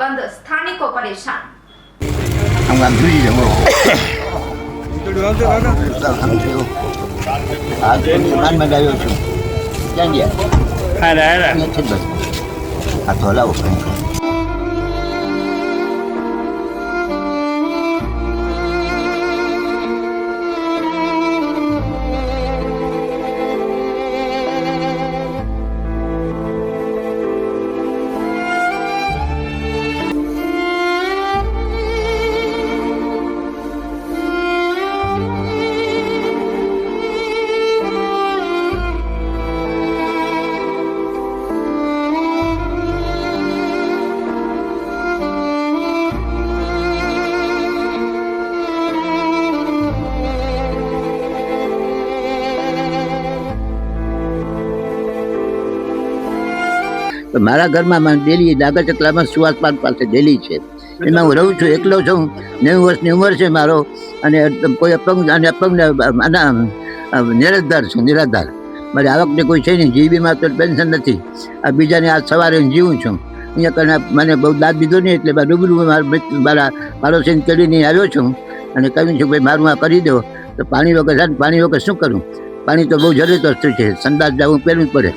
બંધ સ્થાનિકો પરેશાન. આમ આમ જોઈ જવો આમ થયું આ તો વિમાનમાં જ આવ્યો છું ક્યાં ગયા બસ આ તો હલાવો. કંઈક મારા ઘરમાં ડેલી ડાગર ચકલામાં સુવાસ પાર્ક પાસે ડેલી છે. એમાં હું રહું છું, એકલો છું. નેવું વર્ષની ઉંમર છે મારો. અને કોઈ અપંગ અને અપંગને આના નિરાધાર છું, નિરાધાર. મારી આવકને કોઈ છે નહીં જીબીમાં તો પેન્શન નથી. આ બીજાને આજ સવારે જીવું છું. અહીંયા કારણે મને બહુ દાદ દીધો નહીં, એટલે રૂબરૂ મારા પાડોશીને ચડીને આવ્યો છું. અને કહ્યું છું ભાઈ મારું આ કરી દો. તો પાણી વગર પાણી વગર શું કરું? પાણી તો બહુ જરૂરી વસ્તુ છે. સંદાસ જવું પહેરવું જ પડે.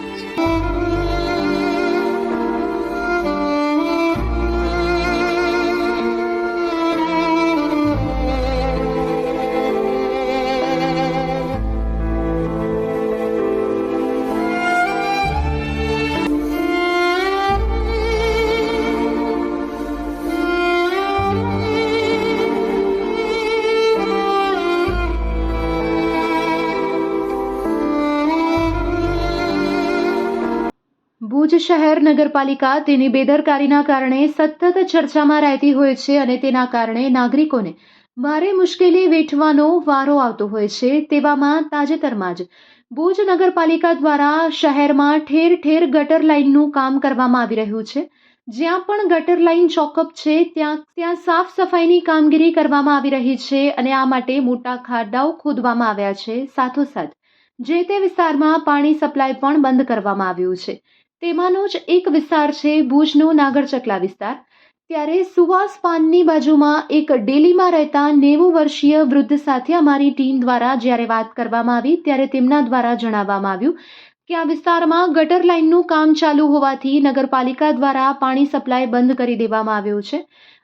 ભુજ શહેર નગરપાલિકા તેની બેદરકારીના કારણે સતત ચર્ચામાં રહેતી હોય છે અને તેના કારણે નાગરિકોને ભારે મુશ્કેલી વેઠવાનો વારો આવતો હોય છે તેવામાં તાજેતરમાં જ ભુજ નગરપાલિકા દ્વારા શહેરમાં ઠેર ઠેર ગટર લાઇનનું કામ કરવામાં આવી રહ્યું છે. જ્યાં પણ ગટર લાઇન ચોકઅપ છે, ત્યાં ત્યાં સાફ સફાઈની કામગીરી કરવામાં આવી રહી છે અને આ માટે મોટા ખાડાઓ ખોદવામાં આવ્યા છે. સાથોસાથ જે તે વિસ્તારમાં પાણી સપ્લાય પણ બંધ કરવામાં આવ્યું છે. તેમાંનો જ એક વિસ્તાર છે ભુજનો નાગરચકલા વિસ્તાર, ત્યારે સુવાસ પાનની બાજુમાં એક ડેલીમાં રહેતા નેવું વર્ષીય વૃદ્ધ સાથે અમારી ટીમ દ્વારા જ્યારે વાત કરવામાં આવી, ત્યારે તેમના દ્વારા જણાવવામાં આવ્યું કે આ વિસ્તારમાં ગટર લાઇનનું કામ ચાલુ હોવાથી નગરપાલિકા દ્વારા પાણી સપ્લાય બંધ કરી દેવામાં આવ્યો છે.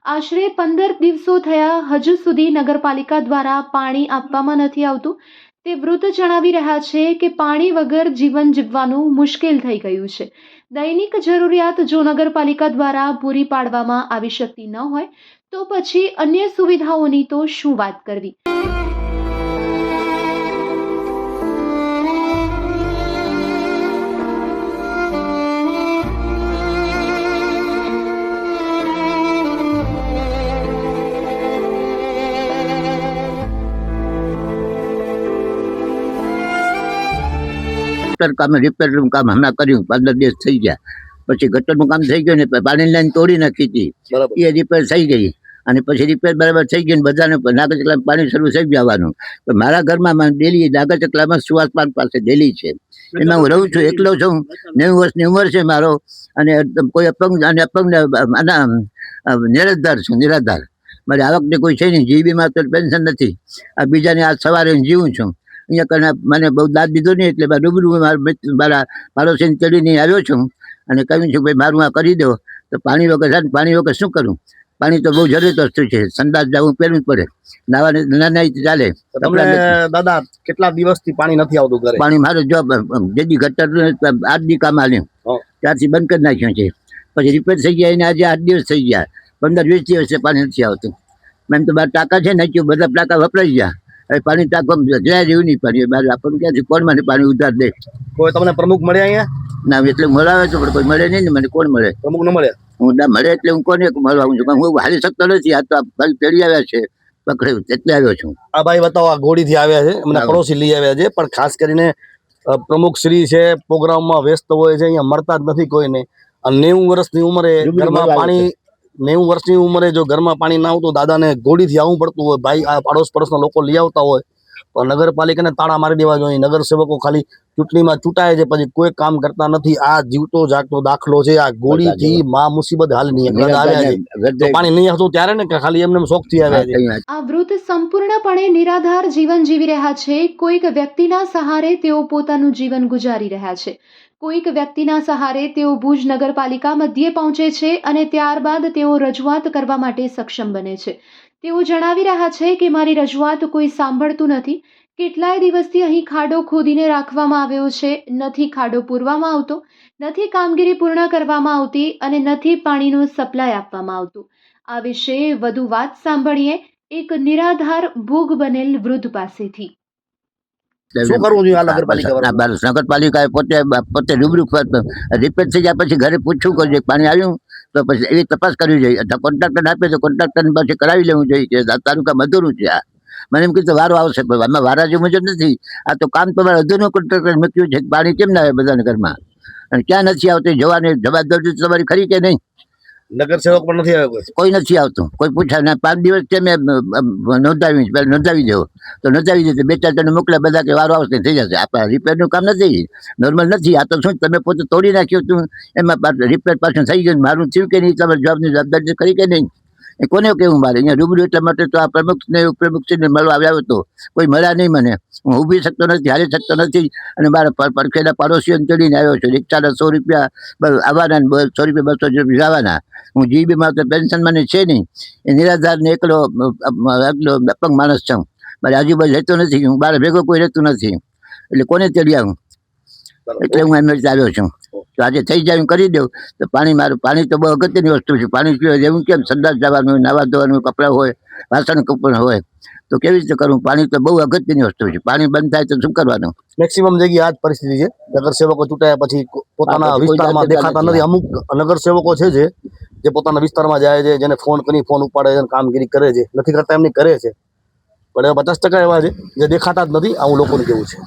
આશરે પંદર દિવસો થયા હજુ સુધી નગરપાલિકા દ્વારા પાણી આપવામાં નથી આવતું. તે વૃદ્ધ જણાવી રહ્યા છે કે પાણી વગર જીવન જીવવાનું મુશ્કેલ થઈ ગયું છે. દૈનિક જરૂરિયાત જો નગરપાલિકા દ્વારા પૂરી પાડવામાં આવી શકતી ન હોય, તો પછી અન્ય સુવિધાઓની તો શું વાત કરવી? ગટર કામ રિપેરનું કામ હમણાં કર્યું પંદર દિવસ થઈ ગયા. પછી ગટરનું કામ થઈ ગયું ને પાણી લાઈન તોડી નાખી હતી. એ રિપેર થઈ ગઈ. અને પછી રિપેર બરાબર થઈ ગઈ ને બધાને નાગર ચકલામાં પાણી શરૂ થઈ જવાનું. તો મારા ઘરમાં ડેલી નાગર ચકલામાં સુવાસ પાન પાસે ડેલી છે. એમાં હું રહું છું એકલો છું. નેવું વર્ષની ઉંમર છે મારો. અને કોઈ અપંગ અને અપંગ નિરાધાર છું નિરાધાર. મારી આવકને કોઈ છે નહીં જીબીમાં તો પેન્શન નથી. આ બીજાને આજ સવારે જીવું છું. અહીંયા કરીને મને બહુ દાદ દીધો નહીં એટલે રૂબરૂ મારા મારા પાડોશીને ચડીને આવ્યો છું અને કહ્યું છું ભાઈ મારું આ કરી દો. તો પાણી વગર છે પાણી વગર શું કરું? પાણી તો બહુ જરૂરી વસ્તુ છે. સંદાસ જવું પહેરવું પડે. નાવાને ના નહીં ચાલે. દાદા કેટલા દિવસથી પાણી નથી આવતું ઘરે? પાણી મારો જોબ જેદી ગટર આઠ દી કામ આલ્યું. ત્યારથી બંધ કરી નાખ્યું છે. પછી રિપેર થઈ ગયા એને આજે આઠ દિવસ થઈ ગયા. પંદર વીસ દિવસે પાણી નથી આવતું. મેમ તો બાર ટાંકા છે નાખ્યું બધા ટાંકા વપરાઈ ગયા. પાણી ટાંકવા જ્યાં જેવું નહીં પાણી બાર આપણને ક્યાંથી કોણ મને પાણી ઉધાર દે? કોઈ તમને પ્રમુખ મળે અહીંયા? ના એટલે મળાવે છે પણ કોઈ મળે નહીં ને મને કોણ મળે? પ્રમુખ ન મળે? હું ના મળે એટલે હું કોને મળવા છું? હું હારી શકતો નથી. આ તો ભાઈ તેડી આવ્યા છે. પકડ્યું એટલે આવ્યો છું. આ ભાઈ બતાવો આ ગોળીથી આવ્યા છે. એમના. પડોશી લઈ આવ્યા છે. પણ ખાસ કરીને પ્રમુખ શ્રી છે પ્રોગ્રામમાં વ્યસ્ત હોય છે અહીંયા મળતા જ નથી કોઈને. નેવું વર્ષની ઉંમરે ઘરમાં પાણી નેવું વર્ષની ઉંમરે જો ઘરમાં પાણી ના આવતું, દાદાને ઘોડીથી આવવું પડતું હોય, ભાઈ, આ પાડોશ પડોશના લોકો લઈ આવતા હોય પણ નગરપાલિકાને તાળા મારી દેવા જોઈએ. નગરસેવકો ખાલી ચૂંટણીમાં ચૂંટાય છે પછી કોઈ કામ કરતા નથી. આ જીવતો જાગતો દાખલો છે. આ ગોળીથી માં મુસીબત હાલ નહીં. આવ્યા છે. પાણી નહીં હતું ત્યારે ને ખાલી એમને શોખથી આવ્યા છે? આ વૃદ્ધ સંપૂર્ણપણે નિરાધાર જીવન જીવી રહ્યા છે. કોઈક વ્યક્તિના સહારે તેઓ પોતાનું જીવન ગુજારી રહ્યા છે. કોઈક વ્યક્તિના સહારે તેઓ ભુજ નગરપાલિકા મધ્યે પહોંચે છે અને ત્યારબાદ તેઓ રજૂઆત કરવા માટે સક્ષમ બને છે. તેઓ જણાવી રહ્યા છે કે મારી રજૂઆત કોઈ સાંભળતું નથી. કેટલાય દિવસથી અહીં ખાડો ખોદીને રાખવામાં આવ્યો છે. નથી ખાડો પૂરવામાં આવતો નથી કામગીરી પૂર્ણ કરવામાં આવતી અને નથી પાણીનો સપ્લાય આપવામાં આવતું. આ વિશે વધુ વાત સાંભળીએ એક નિરાધાર ભોગ બનેલ વૃદ્ધ પાસેથી. શું કરવું જોઈએ નગરપાલિકા નગરપાલિકાએ પોતે પોતે રૂબરૂ રિપેર થઈ ગયા પછી ઘરે પૂછવું કરવું પાણી આવ્યું તો પછી એવી તપાસ કરવી જોઈએ. કોન્ટ્રાક્ટર આપે તો કોન્ટ્રાક્ટર પાસે કરાવી લેવું જોઈએ કે તાલુકા મધુરું છે આ. મને એમ કીધું, વારો આવશે. પણ વારા જે મુજબ નથી. આ તો કામ તમારે અધૂરું કોન્ટ્રાક્ટર મૂક્યું છે પાણી કેમ ના આવે બધાના ઘરમાં? અને ક્યાં નથી આવતી? જવાની જવાબદારી તમારી ખરી કે નહીં? નગરસેવક પણ નથી આવ્યો કોઈ. નથી આવતું. કોઈ પૂછાય ના પાંચ દિવસ છે મેં નોંધાવી પહેલાં નોંધાવી દેવો. તો નોંધાવી દે બે ચાર જણ મોકલ્યા, બધા કે વારો આવશે થઈ જશે. આપણે રિપેરનું કામ નથી. નોર્મલ નથી. આ તો શું તમે પોતે તોડી નાખ્યું હતું. એમાં રિપેર પાછું થઈ ગયું મારું થયું કે નહીં? તમારે જવાબની જવાબદારી કરી કે નહીં? એ કોને કેવું મારે? અહીંયા રૂબરૂ એટલા માટે તો આ પ્રમુખ ને ઉપપ્રમુખશ્રીને મળવા આવ્યો હતો. કોઈ મળ્યા નહીં મને. હું ઊભી શકતો નથી, હારી શકતો નથી. અને મારા પરખેલા પાડોશીઓને ચડીને આવ્યો છું. રિક્ષાના સો રૂપિયા આવવાના સો રૂપિયા બસો રૂપિયા આવવાના હું જીબીમાં તો પેન્શન મને છે નહીં. એ નિરાધારને એકલો એકલો અપંગ માણસ છું. મારી આજુબાજુ રહેતો નથી. હું બહાર ભેગો કોઈ રહેતું નથી. એટલે કોને ચડ્યા આવું એટલે હું એમ જ ચાલ્યો છું તો આજે થઈ જાય કરી દઉં તો પાણી મારું પાણી તો બહુ અગત્યની વસ્તુ છે. પાણી પીવા જેવું કેમ? સંદાસ જવાનું હોય નાવા ધોવાનું કપડાં હોય વાસણ કપડ હોય તો કેવી રીતે કરવું? પાણી તો બહુ અગત્યની વસ્તુ છે. પાણી બંધ થાય તો શું કરવાનું? મેક્સિમમ જગ્યાએ આ જ પરિસ્થિતિ છે નગરસેવકો ચૂંટાયા પછી પોતાના વિસ્તારમાં દેખાતા નથી. અમુક નગરસેવકો છે જે જે પોતાના વિસ્તારમાં જાય છે જેને ફોન કરી ફોન ઉપાડે છે અને કામગીરી કરે છે. નથી કરતા એમની કરે છે. પણ એ પચાસ ટકા એવા છે જે દેખાતા જ નથી. આવું લોકોનું કેવું છે?